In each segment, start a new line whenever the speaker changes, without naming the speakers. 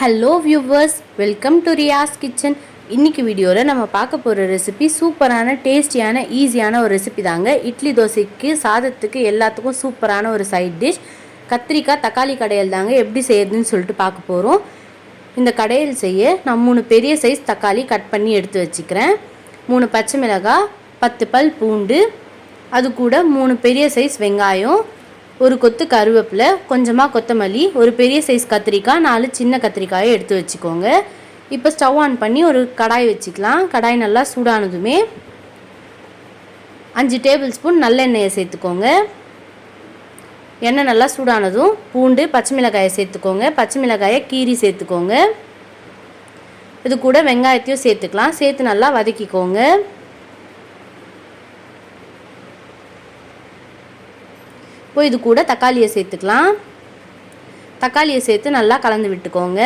Hello viewers welcome to Riyas kitchen இன்னைக்கு வீடியோவில் நம்ம பார்க்க போகிற ரெசிபி சூப்பரான டேஸ்டியான ஈஸியான ஒரு ரெசிபி தாங்க. இட்லி தோசைக்கு சாதத்துக்கு எல்லாத்துக்கும் சூப்பரான ஒரு சைட் டிஷ் கத்திரிக்காய் தக்காளி கடையல் தாங்க எப்படி செய்யறதுன்னு சொல்லிட்டு பார்க்க போகிறோம் இந்த கடையல் செய்ய நான் மூணு பெரிய சைஸ் தக்காளி கட் பண்ணி எடுத்து வச்சுக்கிறேன். மூணு பச்சை மிளகாய் பத்து பல் பூண்டு அது கூட மூணு பெரிய சைஸ் வெங்காயம் ஒரு கொத்து கருவேப்பிலை கொஞ்சமாக கொத்தமல்லி ஒரு பெரிய சைஸ் கத்திரிக்காய் நாலு சின்ன கத்திரிக்காயை எடுத்து வச்சுக்கோங்க. இப்போ ஸ்டவ் ஆன் பண்ணி ஒரு கடாய் வச்சுக்கலாம். கடாய் நல்லா சூடானதுமே அஞ்சு டேபிள் ஸ்பூன் நல்லெண்ணெயை சேர்த்துக்கோங்க. எண்ணெய் நல்லா சூடானதும் பூண்டு பச்சை மிளகாயை சேர்த்துக்கோங்க. பச்சை மிளகாயை கீரி சேர்த்துக்கோங்க. இது கூட வெங்காயத்தையும் சேர்த்துக்கலாம். சேர்த்து நல்லா வதக்கிக்கோங்க. இப்போ இது கூட தக்காளியை சேர்த்துக்கலாம். தக்காளியை சேர்த்து நல்லா கலந்து விட்டுக்கோங்க.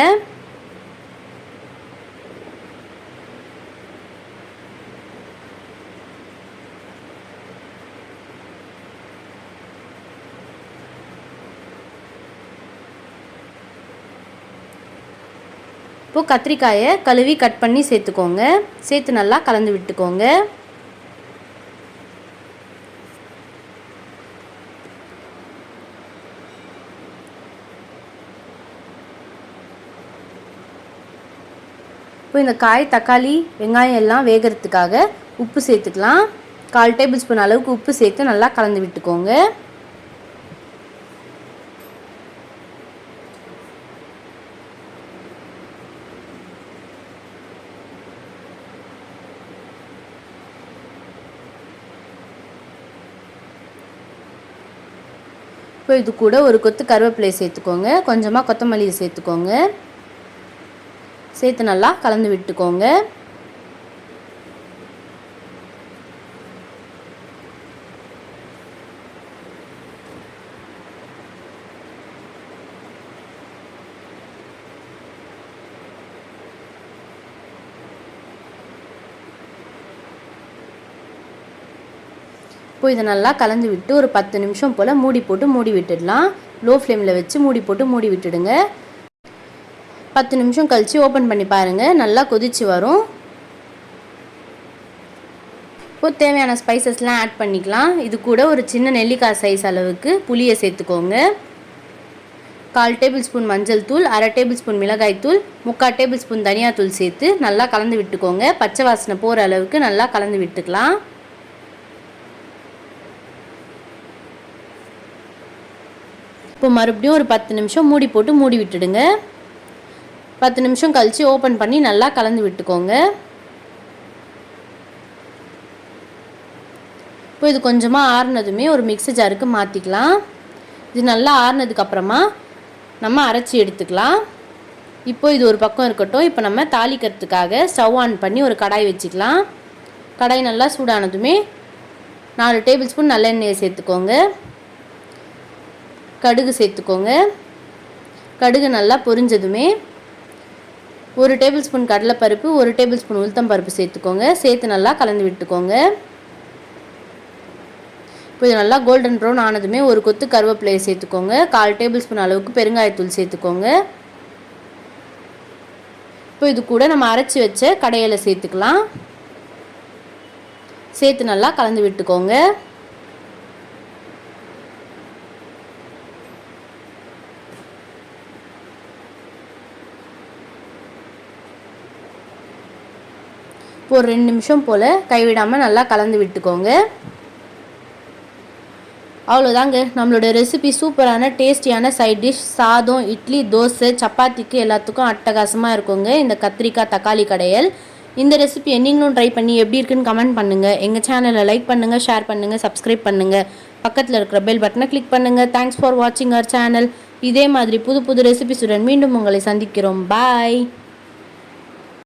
இப்போது கத்திரிக்காயை கழுவி கட் பண்ணி சேர்த்துக்கோங்க. சேர்த்து நல்லா கலந்து விட்டுக்கோங்க. இப்போ இந்த காய் தக்காளி வெங்காயம் எல்லாம் வேகிறதுக்காக உப்பு சேர்த்துக்கலாம். கால் டேபிள் ஸ்பூன் அளவுக்கு உப்பு சேர்த்து நல்லா கலந்து விட்டுக்கோங்க. இப்போ இது கூட ஒரு கொத்து கருவேப்பிலையை சேர்த்துக்கோங்க. கொஞ்சமாக கொத்தமல்லியை சேர்த்துக்கோங்க. சேர்த்து நல்லா கலந்து விட்டுக்கோங்க. இப்போ இதை நல்லா கலந்து விட்டு ஒரு பத்து நிமிஷம் போல் மூடி போட்டு மூடி விட்டுடலாம். லோ ஃப்ளேமில் வச்சு மூடி போட்டு மூடி விட்டுடுங்க. பத்து நிமிஷம் கழித்து ஓப்பன் பண்ணி பாருங்கள் நல்லா கொதிச்சு வரும். இப்போ தேவையான ஸ்பைசஸ்லாம் ஆட் பண்ணிக்கலாம். இது கூட ஒரு சின்ன நெல்லிக்காய் சைஸ் அளவுக்கு புளியை சேர்த்துக்கோங்க. கால் டேபிள் ஸ்பூன் மஞ்சள் தூள் அரை டேபிள் ஸ்பூன் மிளகாய் தூள் முக்கால் டேபிள் ஸ்பூன் தனியாத்தூள் சேர்த்து நல்லா கலந்து விட்டுக்கோங்க. பச்சை வாசனை போகிற அளவுக்கு நல்லா கலந்து விட்டுக்கலாம். இப்போ மறுபடியும் ஒரு பத்து நிமிஷம் மூடி போட்டு மூடி விட்டுடுங்க. பத்து நிமிஷம் கழித்து ஓப்பன் பண்ணி நல்லா கலந்து விட்டுக்கோங்க. இப்போ இது கொஞ்சமாக ஆறுனதுமே ஒரு மிக்ஸி ஜாருக்கு மாற்றிக்கலாம் இது நல்லா ஆறுனதுக்கப்புறமா நம்ம அரைச்சி எடுத்துக்கலாம். இப்போ இது ஒரு பக்கம் இருக்கட்டும். இப்போ நம்ம தாளிக்கிறதுக்காக ஸ்டவ் ஆன் பண்ணி ஒரு கடாய் வச்சுக்கலாம். கடாய் நல்லா சூடானதுமே நாலு டேபிள் ஸ்பூன் நல்லெண்ணெயை சேர்த்துக்கோங்க. கடுகு சேர்த்துக்கோங்க. கடுகு நல்லா பொரிஞ்சதுமே ஒரு டேபிள் ஸ்பூன் கடலைப்பருப்பு ஒரு டேபிள் ஸ்பூன் உளுத்தம் பருப்பு சேர்த்துக்கோங்க. சேர்த்து நல்லா கலந்து விட்டுக்கோங்க. இப்போ இது நல்லா கோல்டன் ப்ரௌன் ஆனதுமே ஒரு கொத்து கருவேப்பிலையை சேர்த்துக்கோங்க. கால் டேபிள் ஸ்பூன் அளவுக்கு பெருங்காயத்தூள் சேர்த்துக்கோங்க. இப்போ இது கூட நம்ம அரைச்சி வச்ச கடையில் சேர்த்துக்கலாம். சேர்த்து நல்லா கலந்து விட்டுக்கோங்க. ஒரு ரெண்டு நிமிஷம் போல் கைவிடாமல் நல்லா கலந்து விட்டுக்கோங்க. அவ்வளோதாங்க நம்மளோட ரெசிபி சூப்பரான டேஸ்டியான சைட் டிஷ் சாதம் இட்லி தோசை சப்பாத்திக்கு எல்லாத்துக்கும் அட்டகாசமாக இருக்குங்க. இந்த கத்திரிக்காய் தக்காளி கடையல். இந்த ரெசிபி நீங்களும் ட்ரை பண்ணி எப்படி இருக்குன்னு கமெண்ட் பண்ணுங்கள் எங்கள் சேனலை லைக் பண்ணுங்கள் ஷேர் பண்ணுங்கள் சப்ஸ்கிரைப் பண்ணுங்கள் பக்கத்தில் இருக்கிற பெல் பட்டனை கிளிக் பண்ணுங்கள் தேங்க்ஸ் ஃபார் வாட்சிங் அவர் சேனல் இதே மாதிரி புது புது ரெசிபிஸுடன் மீண்டும் உங்களை சந்திக்கிறோம். பாய்